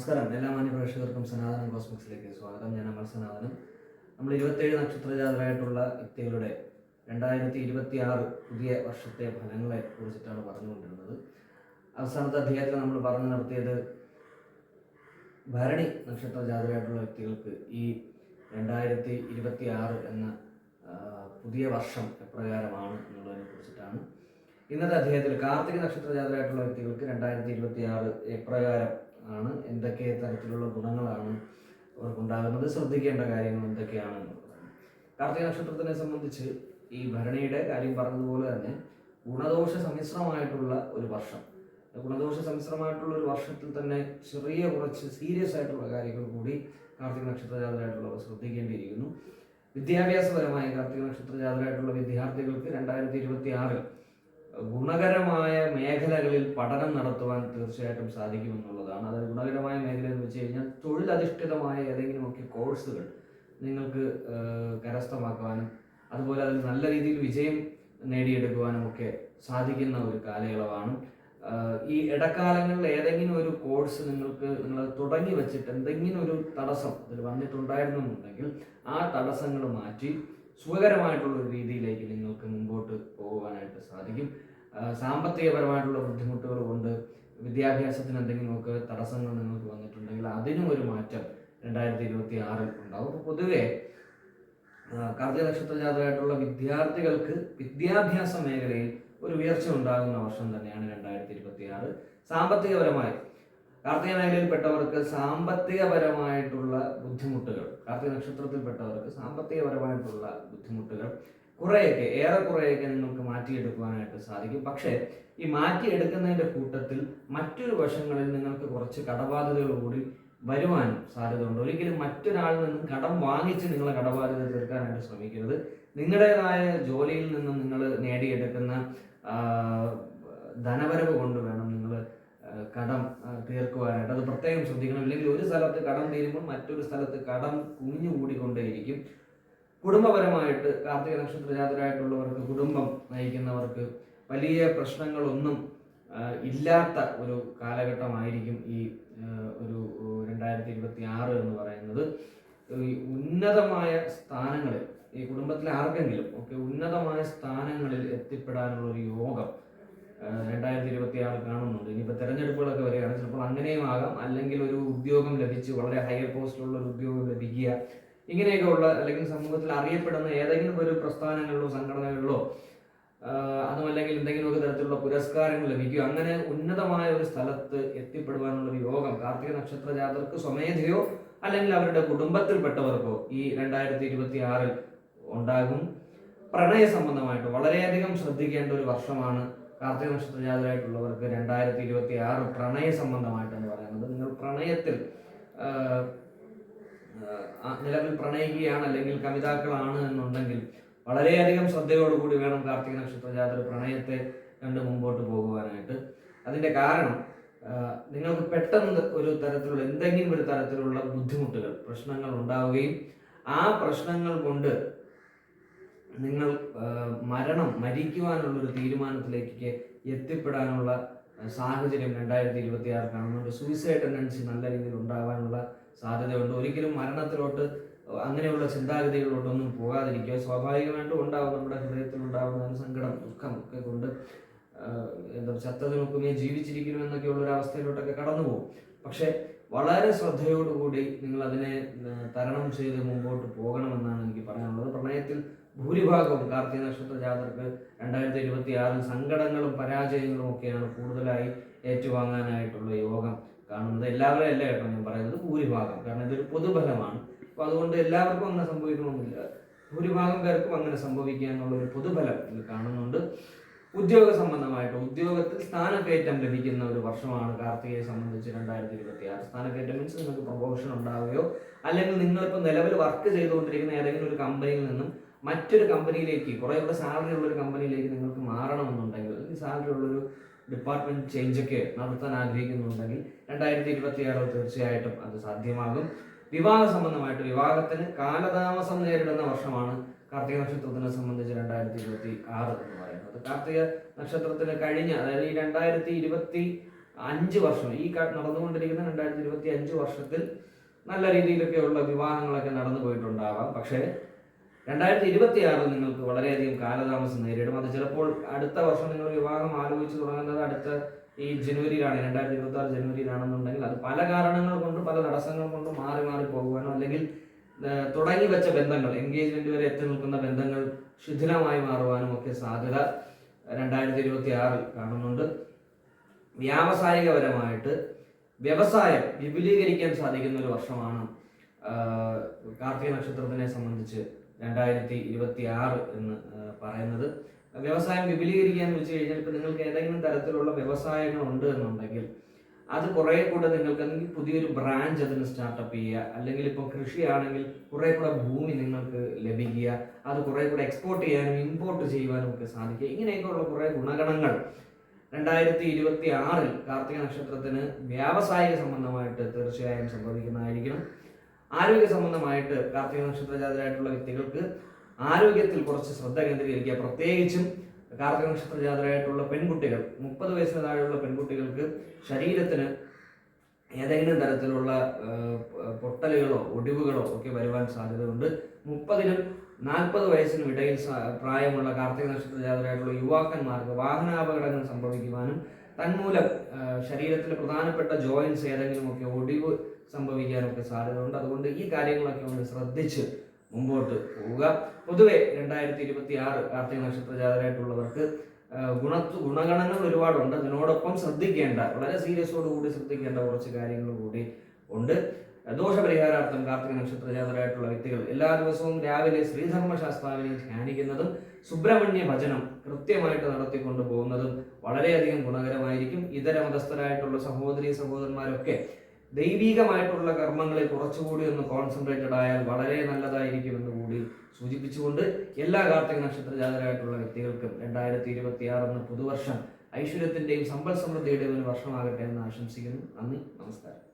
നമസ്കാരം. എല്ലാ മാന്യ പ്രേക്ഷകർക്കും സനാതനം കോസ്മിക്സിലേക്ക് സ്വാഗതം. ഞാൻ നമ്മൾ സനാതനം. നമ്മൾ ഇരുപത്തേഴ് നക്ഷത്രജാതരായിട്ടുള്ള വ്യക്തികളുടെ രണ്ടായിരത്തി ഇരുപത്തി ആറ് പുതിയ വർഷത്തെ ഫലങ്ങളെ കുറിച്ചിട്ടാണ് പറഞ്ഞുകൊണ്ടിരുന്നത്. അവസാനത്തെ അധ്യായത്തിൽ നമ്മൾ പറഞ്ഞു നിർത്തിയത് ഭരണി നക്ഷത്രജാതരായിട്ടുള്ള വ്യക്തികൾക്ക് ഈ രണ്ടായിരത്തി ഇരുപത്തി ആറ് എന്ന പുതിയ വർഷം എപ്രകാരമാണ് എന്നുള്ളതിനെ കുറിച്ചിട്ടാണ്. ഇന്നത്തെ അധ്യായത്തിൽ കാർത്തിക നക്ഷത്ര നക്ഷത്രജാതരായിട്ടുള്ള വ്യക്തികൾക്ക് രണ്ടായിരത്തി ഇരുപത്തി ആറ് എപ്രകാരം ആണ്. എന്തൊക്കെ തരത്തിലുള്ള ഗുണങ്ങളാണ് അവർക്കുണ്ടാകുന്നത്? ശ്രദ്ധിക്കേണ്ട കാര്യങ്ങൾ എന്തൊക്കെയാണ്? കാർത്തിക നക്ഷത്രത്തിനെ സംബന്ധിച്ച് ഈ ഭരണിയുടെ കാര്യം പറഞ്ഞതുപോലെ തന്നെ ഗുണദോഷ സമ്മിശ്രമായിട്ടുള്ള ഒരു വർഷം. ഗുണദോഷ സമ്മിശ്രമായിട്ടുള്ള ഒരു വർഷത്തിൽ തന്നെ ചെറിയ കുറച്ച് സീരിയസ് ആയിട്ടുള്ള കാര്യങ്ങൾ കൂടി കാർത്തിക നക്ഷത്ര ജാതരായിട്ടുള്ളവർ ശ്രദ്ധിക്കേണ്ടിയിരിക്കുന്നു. വിദ്യാഭ്യാസപരമായി കാർത്തിക നക്ഷത്ര ജാതരായിട്ടുള്ള വിദ്യാർത്ഥികൾക്ക് രണ്ടായിരത്തി ഇരുപത്തി ആറിൽ ഗുണകരമായ മേഖലകളിൽ പഠനം നടത്തുവാൻ തീർച്ചയായിട്ടും സാധിക്കുമെന്നുള്ളതാണ്. അതായത് ഗുണകരമായ മേഖല എന്ന് വെച്ച് കഴിഞ്ഞാൽ തൊഴിലധിഷ്ഠിതമായ ഏതെങ്കിലുമൊക്കെ കോഴ്സുകൾ നിങ്ങൾക്ക് കരസ്ഥമാക്കുവാനും അതുപോലെ അതിൽ നല്ല രീതിയിൽ വിജയം നേടിയെടുക്കുവാനും ഒക്കെ സാധിക്കുന്ന ഒരു കാലയളവാണ്. ഈ ഇടക്കാലങ്ങളിൽ ഏതെങ്കിലും ഒരു കോഴ്സ് നിങ്ങൾക്ക് നിങ്ങൾ തുടങ്ങി വെച്ചിട്ട് എന്തെങ്കിലും ഒരു തടസ്സം അതിൽ വന്നിട്ടുണ്ടായിരുന്നു എന്നുണ്ടെങ്കിൽ ആ തടസ്സങ്ങൾ മാറ്റി സുഖകരമായിട്ടുള്ള ഒരു രീതിയിലേക്ക് നിങ്ങൾക്ക് മുമ്പോട്ട് പോകുവാനായിട്ട് സാധിക്കും. സാമ്പത്തികപരമായിട്ടുള്ള ബുദ്ധിമുട്ടുകൾ കൊണ്ട് വിദ്യാഭ്യാസത്തിന് എന്തെങ്കിലുമൊക്കെ തടസ്സങ്ങൾ നിങ്ങൾക്ക് വന്നിട്ടുണ്ടെങ്കിൽ അതിനും ഒരു മാറ്റം രണ്ടായിരത്തി ഇരുപത്തി ആറിൽ ഉണ്ടാവും. അപ്പോൾ പൊതുവേ കാർത്തിക നക്ഷത്ര ജാതകമായിട്ടുള്ള വിദ്യാർത്ഥികൾക്ക് വിദ്യാഭ്യാസ മേഖലയിൽ ഒരു ഉയർച്ച ഉണ്ടാകുന്ന വർഷം തന്നെയാണ് രണ്ടായിരത്തി ഇരുപത്തി ആറ് സാമ്പത്തികപരമായി കാർത്തിക മേഖലയിൽപ്പെട്ടവർക്ക് സാമ്പത്തികപരമായിട്ടുള്ള ബുദ്ധിമുട്ടുകൾ കാർത്തിക നക്ഷത്രത്തിൽപ്പെട്ടവർക്ക് സാമ്പത്തികപരമായിട്ടുള്ള ബുദ്ധിമുട്ടുകൾ കുറേയൊക്കെ ഏറെക്കുറെയൊക്കെ നിങ്ങൾക്ക് മാറ്റിയെടുക്കുവാനായിട്ട് സാധിക്കും. പക്ഷേ ഈ മാറ്റിയെടുക്കുന്നതിന്റെ കൂട്ടത്തിൽ മറ്റൊരു വശങ്ങളിൽ നിങ്ങൾക്ക് കുറച്ച് കടബാധ്യതകൾ കൂടി വരുവാനും സാധ്യതയുണ്ട്. ഒരിക്കലും മറ്റൊരാളിൽ നിന്നും കടം വാങ്ങിച്ച് നിങ്ങളെ കടബാധ്യത തീർക്കാനായിട്ട് ശ്രമിക്കരുത്. നിങ്ങളുടേതായ ജോലിയിൽ നിന്നും നിങ്ങൾ നേടിയെടുക്കുന്ന ധനവരവ് കൊണ്ട് വേണം കടം തീർക്കുവാനായിട്ട്. അത് പ്രത്യേകം ശ്രദ്ധിക്കണം. ഇല്ലെങ്കിൽ ഒരു സ്ഥലത്ത് കടം തീരുമ്പോൾ മറ്റൊരു സ്ഥലത്ത് കടം കുഞ്ഞുകൂടിക്കൊണ്ടേയിരിക്കും കുടുംബപരമായിട്ട് കാർത്തിക നക്ഷത്ര ജാതരായിട്ടുള്ളവർക്ക് കുടുംബം നയിക്കുന്നവർക്ക് വലിയ പ്രശ്നങ്ങളൊന്നും ഇല്ലാത്ത ഒരു കാലഘട്ടമായിരിക്കും ഈ ഒരു രണ്ടായിരത്തി ഇരുപത്തി ആറ് എന്ന് പറയുന്നത്. ഉന്നതമായ സ്ഥാനങ്ങളിൽ ഈ കുടുംബത്തിലെ ആർക്കെങ്കിലും ഒക്കെ ഉന്നതമായ സ്ഥാനങ്ങളിൽ എത്തിപ്പെടാനുള്ള ഒരു യോഗം രണ്ടായിരത്തി ഇരുപത്തി ആറ് കാണുന്നുണ്ട്. ഇനിയിപ്പോൾ തെരഞ്ഞെടുപ്പുകളൊക്കെ വരികയാണ്. ചിലപ്പോൾ അങ്ങനെയും ആകാം. അല്ലെങ്കിൽ ഒരു ഉദ്യോഗം ലഭിച്ച് വളരെ ഹയർ പോസ്റ്റിലുള്ള ഒരു ഉദ്യോഗം ലഭിക്കുക. ഇങ്ങനെയൊക്കെ ഉള്ള അല്ലെങ്കിൽ സമൂഹത്തിൽ അറിയപ്പെടുന്ന ഏതെങ്കിലും ഒരു പ്രസ്ഥാനങ്ങളിലോ സംഘടനകളിലോ അതുമല്ലെങ്കിൽ എന്തെങ്കിലുമൊക്കെ തരത്തിലുള്ള പുരസ്കാരങ്ങൾ ലഭിക്കുക. അങ്ങനെ ഉന്നതമായ ഒരു സ്ഥലത്ത് എത്തിപ്പെടുവാനുള്ള ഒരു യോഗം കാർത്തിക നക്ഷത്ര ജാതർക്ക് സ്വമേധയോ അല്ലെങ്കിൽ അവരുടെ കുടുംബത്തിൽപ്പെട്ടവർക്കോ ഈ രണ്ടായിരത്തി ഇരുപത്തി ആറിൽ ഉണ്ടാകും. പ്രണയ സംബന്ധമായിട്ട് വളരെയധികം ശ്രദ്ധിക്കേണ്ട ഒരു വർഷമാണ് കാർത്തിക നക്ഷത്ര ജാതരായിട്ടുള്ളവർക്ക് രണ്ടായിരത്തി ഇരുപത്തി ആറ് പ്രണയ സംബന്ധമായിട്ട് എന്ന് പറയുന്നത്. നിങ്ങൾ പ്രണയത്തിൽ നിലവിൽ പ്രണയിക്കുകയാണ് അല്ലെങ്കിൽ കവിതാക്കളാണ് എന്നുണ്ടെങ്കിൽ വളരെയധികം ശ്രദ്ധയോടുകൂടി വേണം കാർത്തിക നക്ഷത്ര ജാതക പ്രണയത്തെ കണ്ട് മുമ്പോട്ട് പോകുവാനായിട്ട്. അതിന്റെ കാരണം നിങ്ങൾക്ക് പെട്ടെന്ന് ഒരു തരത്തിലുള്ള എന്തെങ്കിലും ഒരു തരത്തിലുള്ള ബുദ്ധിമുട്ടുകൾ പ്രശ്നങ്ങൾ ഉണ്ടാവുകയും ആ പ്രശ്നങ്ങൾ കൊണ്ട് നിങ്ങൾ മരണം മരിക്കുവാനുള്ള ഒരു തീരുമാനത്തിലേക്ക് എത്തിപ്പെടാനുള്ള സാഹചര്യം രണ്ടായിരത്തി ഇരുപത്തി ആറ് കാണുന്നുണ്ട്. സൂയിസൈഡ് ടെൻഡൻസി നല്ല രീതിയിൽ ഉണ്ടാകാനുള്ള സാധ്യതയുണ്ട്. ഒരിക്കലും മരണത്തിലോട്ട് അങ്ങനെയുള്ള ചിന്താഗതികളിലോട്ടൊന്നും പോകാതിരിക്കുക. സ്വാഭാവികമായിട്ടും ഉണ്ടാവും. നമ്മുടെ ഹൃദയത്തിൽ ഉണ്ടാകുന്ന സങ്കടം ദുഃഖം ഒക്കെ കൊണ്ട് എന്താ ചത്തതിനൊക്കുമേ ജീവിച്ചിരിക്കുന്നു എന്നൊക്കെയുള്ള ഒരു അവസ്ഥയിലോട്ടൊക്കെ കടന്നു പോകും. പക്ഷേ വളരെ ശ്രദ്ധയോടുകൂടി നിങ്ങൾ അതിനെ തരണം ചെയ്ത് മുമ്പോട്ട് പോകണമെന്നാണ് എനിക്ക് പറയാനുള്ളത്. പ്രണയത്തിൽ ഭൂരിഭാഗവും കാർത്തിക നക്ഷത്ര ജാതർക്ക് രണ്ടായിരത്തി ഇരുപത്തി ആറിൽ സങ്കടങ്ങളും പരാജയങ്ങളും ഒക്കെയാണ് കൂടുതലായി ഏറ്റുവാങ്ങാനായിട്ടുള്ള യോഗം കാണുന്നത്. എല്ലാവരും അല്ല കേട്ടോ ഞാൻ പറയുന്നത്. ഭൂരിഭാഗം. കാരണം ഇതൊരു പൊതുഫലമാണ്. അപ്പോൾ അതുകൊണ്ട് എല്ലാവർക്കും അങ്ങനെ സംഭവിക്കണമെന്നില്ല. ഭൂരിഭാഗം പേർക്കും അങ്ങനെ സംഭവിക്കുക എന്നുള്ളൊരു പൊതുഫലം ഇത് കാണുന്നുണ്ട്. ഉദ്യോഗ സംബന്ധമായിട്ട് ഉദ്യോഗത്തിൽ സ്ഥാനക്കയറ്റം ലഭിക്കുന്ന ഒരു വർഷമാണ് കാർത്തികയെ സംബന്ധിച്ച് രണ്ടായിരത്തി ഇരുപത്തി ആറ് സ്ഥാനക്കയറ്റം മീൻസ് നിങ്ങൾക്ക് പ്രൊമോഷൻ ഉണ്ടാവുകയോ അല്ലെങ്കിൽ നിങ്ങളിപ്പോൾ നിലവിൽ വർക്ക് ചെയ്തുകൊണ്ടിരിക്കുന്ന ഏതെങ്കിലും ഒരു കമ്പനിയിൽ നിന്നും മറ്റൊരു കമ്പനിയിലേക്ക് കുറേ കൂടെ സാലറി ഉള്ളൊരു കമ്പനിയിലേക്ക് നിങ്ങൾക്ക് മാറണമെന്നുണ്ടെങ്കിൽ അല്ലെങ്കിൽ സാലറി ഉള്ളൊരു ഡിപ്പാർട്ട്മെന്റ് ചേഞ്ച് ഒക്കെ നടത്താൻ ആഗ്രഹിക്കുന്നുണ്ടെങ്കിൽ രണ്ടായിരത്തി ഇരുപത്തി ആറ് തീർച്ചയായിട്ടും അത് സാധ്യമാകും. വിവാഹ സംബന്ധമായിട്ട് വിവാഹത്തിന് കാലതാമസം നേരിടുന്ന വർഷമാണ് കാർത്തിക നക്ഷത്രത്തിനെ സംബന്ധിച്ച് രണ്ടായിരത്തി ഇരുപത്തി ആറ് എന്ന് പറയുന്നത്. കാർത്തിക നക്ഷത്രത്തിന് കഴിഞ്ഞ അതായത് ഈ രണ്ടായിരത്തി ഇരുപത്തി അഞ്ച് വർഷം ഈ നടന്നുകൊണ്ടിരിക്കുന്ന രണ്ടായിരത്തി ഇരുപത്തി അഞ്ച് വർഷത്തിൽ നല്ല രീതിയിലൊക്കെയുള്ള വിവാഹങ്ങളൊക്കെ നടന്നു പോയിട്ടുണ്ടാവാം. പക്ഷേ രണ്ടായിരത്തി ഇരുപത്തി ആറിൽ നിങ്ങൾക്ക് വളരെയധികം കാലതാമസം നേരിടും. അത് ചിലപ്പോൾ അടുത്ത വർഷം നിങ്ങൾ വിവാഹം ആലോചിച്ച് തുടങ്ങുന്നത് അടുത്ത ഈ ജനുവരിയിലാണ് രണ്ടായിരത്തി ഇരുപത്തി ആറ് ജനുവരിയിലാണെന്നുണ്ടെങ്കിൽ അത് പല കാരണങ്ങൾ കൊണ്ടും പല തടസ്സങ്ങൾ കൊണ്ടും മാറി മാറി പോകുവാനോ അല്ലെങ്കിൽ തുടങ്ങി വെച്ച ബന്ധങ്ങൾ എൻഗേജ്മെന്റ് വരെ എത്തി നിൽക്കുന്ന ബന്ധങ്ങൾ ശിഥിലമായി മാറുവാനും ഒക്കെ സാധ്യത രണ്ടായിരത്തി ഇരുപത്തി ആറിൽ കാണുന്നുണ്ട്. വ്യാവസായികപരമായിട്ട് വ്യവസായം വിപുലീകരിക്കാൻ സാധിക്കുന്ന ഒരു വർഷമാണ് കാർത്തിക നക്ഷത്രത്തിനെ സംബന്ധിച്ച് രണ്ടായിരത്തി ഇരുപത്തി ആറ് എന്ന് പറയുന്നത്. വ്യവസായം വിപുലീകരിക്കാൻ വെച്ച് കഴിഞ്ഞാൽ ഇപ്പം നിങ്ങൾക്ക് ഏതെങ്കിലും തരത്തിലുള്ള വ്യവസായങ്ങൾ ഉണ്ട് എന്നുണ്ടെങ്കിൽ അത് കുറേ കൂടെ നിങ്ങൾക്ക് അല്ലെങ്കിൽ പുതിയൊരു ബ്രാഞ്ച് അതിന് സ്റ്റാർട്ടപ്പ് ചെയ്യുക. അല്ലെങ്കിൽ ഇപ്പോൾ കൃഷിയാണെങ്കിൽ കുറേ കൂടെ ഭൂമി നിങ്ങൾക്ക് ലഭിക്കുക. അത് കുറേ കൂടെ എക്സ്പോർട്ട് ചെയ്യാനും ഇമ്പോർട്ട് ചെയ്യുവാനും ഒക്കെ സാധിക്കുക. ഇങ്ങനെയൊക്കെയുള്ള കുറേ ഗുണഗണങ്ങൾ രണ്ടായിരത്തി ഇരുപത്തി ആറിൽ കാർത്തിക നക്ഷത്രത്തിന് വ്യാവസായിക സംബന്ധമായിട്ട് തീർച്ചയായും സംഭവിക്കുന്നതായിരിക്കണം. ആരോഗ്യ സംബന്ധമായിട്ട് കാർത്തിക നക്ഷത്രജാതരായിട്ടുള്ള വ്യക്തികൾക്ക് ആരോഗ്യത്തിൽ കുറച്ച് ശ്രദ്ധ കേന്ദ്രീകരിക്കുക. പ്രത്യേകിച്ചും കാർത്തിക നക്ഷത്ര ജാതരായിട്ടുള്ള പെൺകുട്ടികൾ മുപ്പത് വയസ്സിന് താഴെയുള്ള പെൺകുട്ടികൾക്ക് ശരീരത്തിന് ഏതെങ്കിലും തരത്തിലുള്ള പൊട്ടലുകളോ ഒടിവുകളോ ഒക്കെ വരുവാൻ സാധ്യതയുണ്ട്. മുപ്പതിനും നാൽപ്പത് വയസ്സിനും ഇടയിൽ പ്രായമുള്ള കാർത്തിക നക്ഷത്ര ജാതരായിട്ടുള്ള യുവാക്കന്മാർക്ക് വാഹനാപകടങ്ങൾ സംഭവിക്കുവാനും തന്മൂലം ശരീരത്തിലെ പ്രധാനപ്പെട്ട ജോയിൻസ് ഏതെങ്കിലുമൊക്കെ ഒടിവ് സംഭവിക്കാനൊക്കെ സാധ്യതയുണ്ട്. അതുകൊണ്ട് ഈ കാര്യങ്ങളൊക്കെ ഒന്ന് ശ്രദ്ധിച്ച് മുമ്പോട്ട് പോവുക. പൊതുവെ രണ്ടായിരത്തി ഇരുപത്തി ആറ് കാർത്തിക നക്ഷത്ര ജാതരായിട്ടുള്ളവർക്ക് ഗുണ ഗുണഗണങ്ങൾ ഒരുപാടുണ്ട്. അതിനോടൊപ്പം ശ്രദ്ധിക്കേണ്ട വളരെ സീരിയസോടുകൂടി ശ്രദ്ധിക്കേണ്ട കുറച്ച് കാര്യങ്ങൾ കൂടി ഉണ്ട്. ദോഷപരിഹാരാർത്ഥം കാർത്തിക നക്ഷത്ര ജാതരായിട്ടുള്ള വ്യക്തികൾ എല്ലാ ദിവസവും രാവിലെ ശ്രീധർമ്മശാസ്താവിനെ ധ്യാനിക്കുന്നതും സുബ്രഹ്മണ്യ ഭജനം കൃത്യമായിട്ട് നടത്തിക്കൊണ്ടു പോകുന്നതും വളരെയധികം ഗുണകരമായിരിക്കും. ഇതര മതസ്ഥരായിട്ടുള്ള സഹോദരി സഹോദരന്മാരൊക്കെ ദൈവികമായിട്ടുള്ള കർമ്മങ്ങളിൽ കുറച്ചുകൂടി ഒന്ന് കോൺസെൻട്രേറ്റഡ് ആയാൽ വളരെ നല്ലതായിരിക്കും എന്ന് കൂടി സൂചിപ്പിച്ചുകൊണ്ട് എല്ലാ കാർത്തിക നക്ഷത്ര ജാതരായിട്ടുള്ള വ്യക്തികൾക്കും രണ്ടായിരത്തി ഇരുപത്തി ആറ് എന്ന പുതുവർഷം ഐശ്വര്യത്തിന്റെയും സമ്പൽ സമൃദ്ധിയുടെയും ഒരു വർഷമാകട്ടെ എന്ന് ആശംസിക്കുന്നു. നന്ദി നമസ്കാരം.